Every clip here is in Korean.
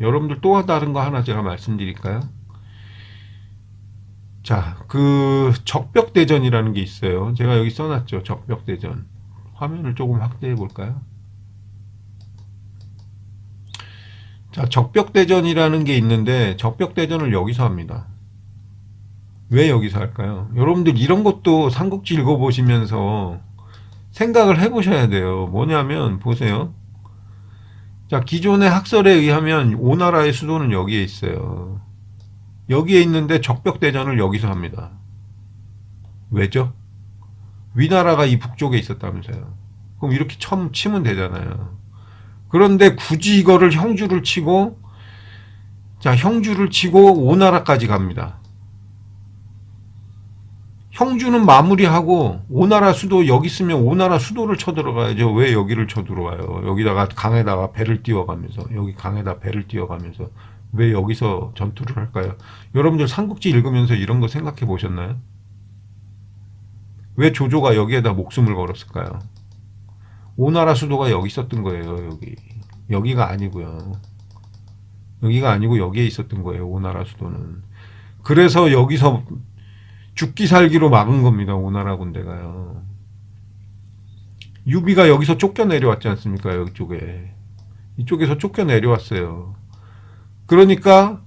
여러분들 또 다른 거 하나 제가 말씀드릴까요? 자, 그 적벽대전이라는 게 있어요. 제가 여기 써놨죠. 적벽대전. 화면을 조금 확대해 볼까요? 자, 적벽대전이라는 게 있는데 적벽대전을 여기서 합니다. 왜 여기서 할까요? 여러분들 이런 것도 삼국지 읽어보시면서 생각을 해보셔야 돼요. 뭐냐면 보세요. 자, 기존의 학설에 의하면 오나라의 수도는 여기에 있어요. 여기에 있는데 적벽대전을 여기서 합니다. 왜죠? 위나라가 이 북쪽에 있었다면서요. 그럼 이렇게 처음 치면 되잖아요. 그런데 굳이 이거를 형주를 치고, 자, 형주를 치고 오나라까지 갑니다. 형주는 마무리하고 오나라 수도 여기 있으면 오나라 수도를 쳐들어가야죠. 왜 여기를 쳐들어와요? 여기다가 강에다가 배를 띄워가면서 여기 강에다 배를 띄워가면서 왜 여기서 전투를 할까요? 여러분들 삼국지 읽으면서 이런 거 생각해 보셨나요? 왜 조조가 여기에다 목숨을 걸었을까요? 오나라 수도가 여기 있었던 거예요. 여기 여기가 아니고요. 여기가 아니고 여기에 있었던 거예요. 오나라 수도는. 그래서 여기서 죽기 살기로 막은 겁니다. 오나라 군대가요. 유비가 여기서 쫓겨 내려왔지 않습니까? 이쪽에. 이쪽에서 쫓겨 내려왔어요. 그러니까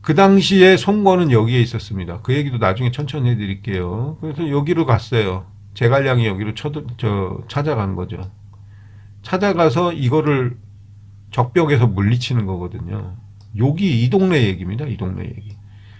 그 당시에 송건은 여기에 있었습니다. 그 얘기도 나중에 천천히 해드릴게요. 그래서 여기로 갔어요. 제갈량이 여기로 쳐, 저, 찾아간 거죠. 찾아가서 이거를 적벽에서 물리치는 거거든요. 여기 이 동네 얘기입니다. 이 동네 얘기.